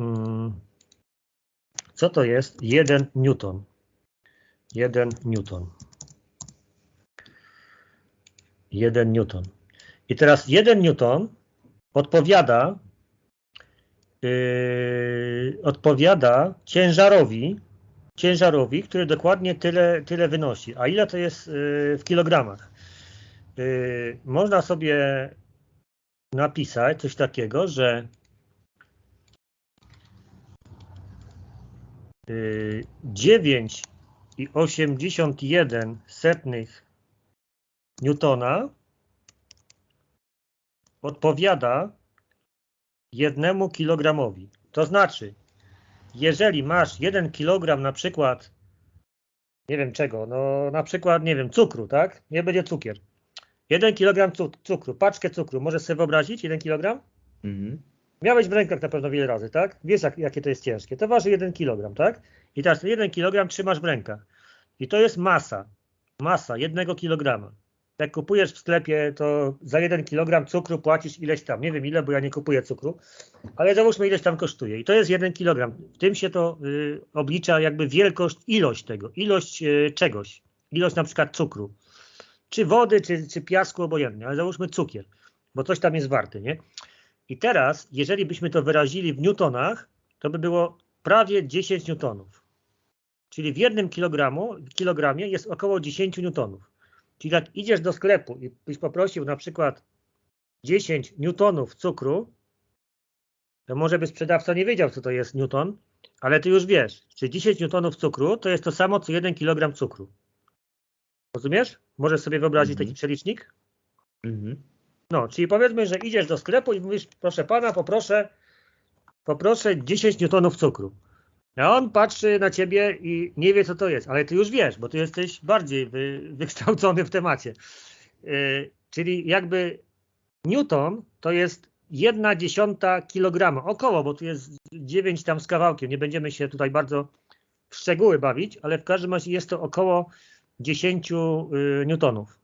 mm, co to jest 1 newton? 1 newton. 1 newton. I teraz 1 newton odpowiada yy, odpowiada ciężarowi, ciężarowi, który dokładnie tyle, tyle wynosi. A ile to jest yy, w kilogramach? Yy, można sobie napisać coś takiego, że yy, 9,81 setnych newtona odpowiada jednemu kilogramowi. To znaczy, jeżeli masz jeden kilogram na przykład, nie wiem czego, no na przykład, nie wiem, cukru, tak? Nie będzie cukier. Jeden kilogram cu- cukru, paczkę cukru, możesz sobie wyobrazić, jeden kilogram? Mhm. Miałeś w rękach na pewno wiele razy, tak? Wiesz, jak, jakie to jest ciężkie. To waży 1 kg, tak? I teraz ten 1 kg trzymasz w rękach. I to jest masa. Masa 1 kg. Jak kupujesz w sklepie, to za 1 kg cukru płacisz ileś tam. Nie wiem ile, bo ja nie kupuję cukru, ale załóżmy ileś tam kosztuje. I to jest 1 kg. W tym się to y, oblicza jakby wielkość, ilość tego, ilość y, czegoś. Ilość na przykład cukru. Czy wody, czy, czy piasku, obojętnie, ale załóżmy cukier, bo coś tam jest warty, nie? I teraz, jeżeli byśmy to wyrazili w newtonach, to by było prawie 10 newtonów. Czyli w jednym kilogramu, kilogramie jest około 10 newtonów. Czyli jak idziesz do sklepu i byś poprosił na przykład 10 newtonów cukru, to może by sprzedawca nie wiedział, co to jest newton, ale ty już wiesz, że 10 newtonów cukru to jest to samo, co 1 kilogram cukru. Rozumiesz? Możesz sobie wyobrazić Mhm. taki przelicznik? Mhm. No, czyli powiedzmy, że idziesz do sklepu i mówisz, proszę pana, poproszę, poproszę 10 newtonów cukru. A on patrzy na ciebie i nie wie, co to jest, ale ty już wiesz, bo ty jesteś bardziej wy, wykształcony w temacie. Yy, czyli jakby newton to jest jedna dziesiąta kilograma, około, bo tu jest 9 tam z kawałkiem, nie będziemy się tutaj bardzo w szczegóły bawić, ale w każdym razie jest to około 10 yy, newtonów.